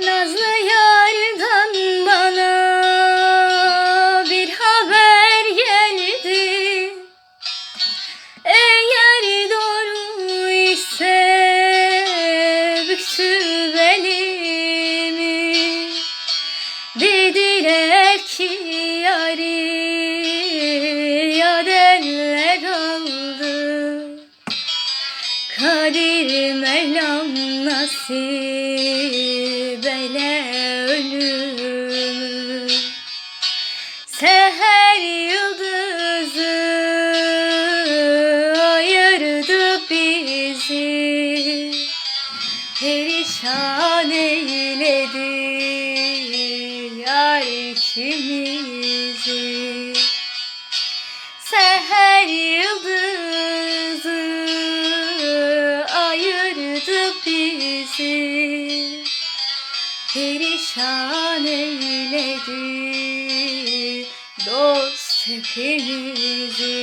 Nazlı yardan bana bir haber geldi. Eğer doğru ise büktü belimi. Dediler ki yari yadenler aldı. Kadir Mevlam nasip Seher yıldızı ayırdı bizi. Perişan eyledi yar ikimizi Seher yıldızı ayırdı bizi. Perişan eyledi hepimizi